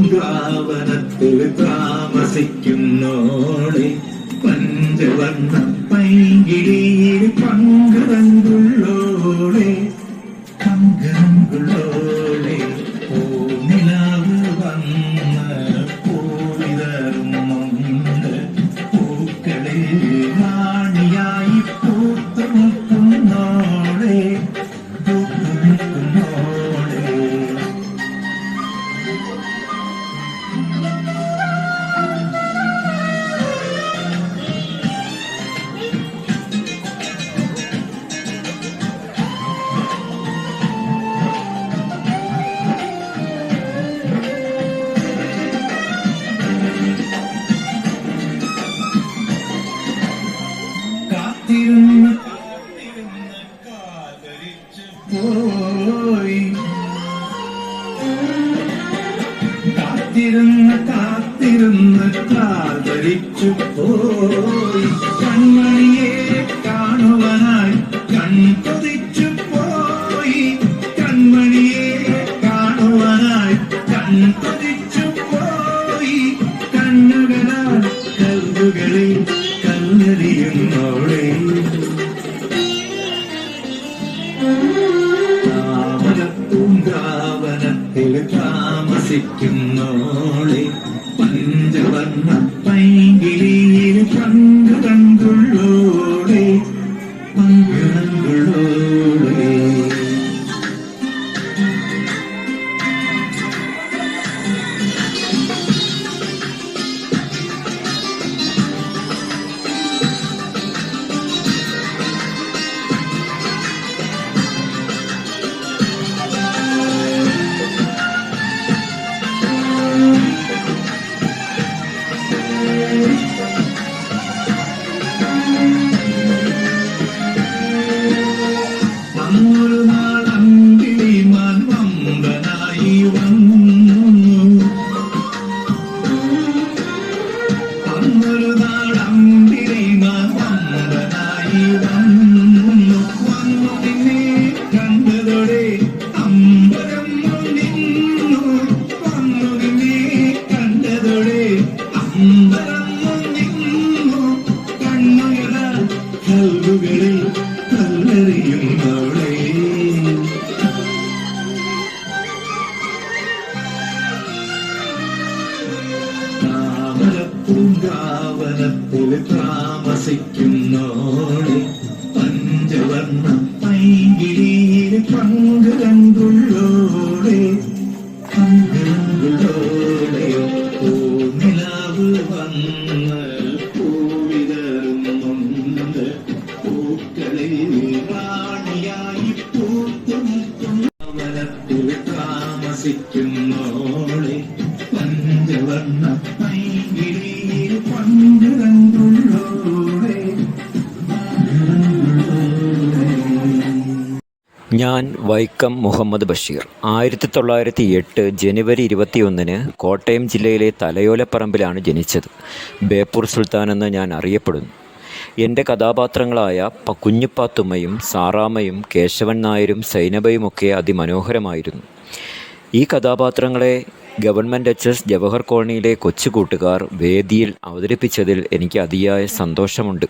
താമരപ്പൂങ്കാവനത്തിൽ താമസിക്കുന്നോളെ പഞ്ചവർണ പൈങ്കിളിയിൽ കാത്തിരുന്ന് കാത്തിരുന്ന് കാതരിച്ചു പോയി. താമസിക്കുന്നോളെ പഞ്ചവർണ കല്ലുകളിൽ കല്ലെറിയുന്നവളെ താമരപ്പൂങ്കാവനത്തിൽ താമസിക്കുന്നോളെ ഞാൻ വൈക്കം മുഹമ്മദ് ബഷീർ. ആയിരത്തി തൊള്ളായിരത്തി എട്ട് ജനുവരി ഇരുപത്തിയൊന്നിന് കോട്ടയം ജില്ലയിലെ തലയോലപ്പറമ്പിലാണ് ജനിച്ചത്. ബേപ്പൂർ സുൽത്താൻ എന്ന് ഞാൻ അറിയപ്പെടുന്നു. എന്റെ കഥാപാത്രങ്ങളായ കുഞ്ഞുപ്പാത്തുമ്മയും സാറാമ്മയും കേശവൻ നായരും സൈനബയുമൊക്കെ അതിമനോഹരമായിരുന്നു. ഈ കഥാപാത്രങ്ങളെ ഗവൺമെന്റ് എച്ച് എസ് ജവഹർ കോളനിയിലെ കൊച്ചു കൂട്ടുകാർ വേദിയിൽ അവതരിപ്പിച്ചതിൽ എനിക്ക് അതിയായ സന്തോഷമുണ്ട്.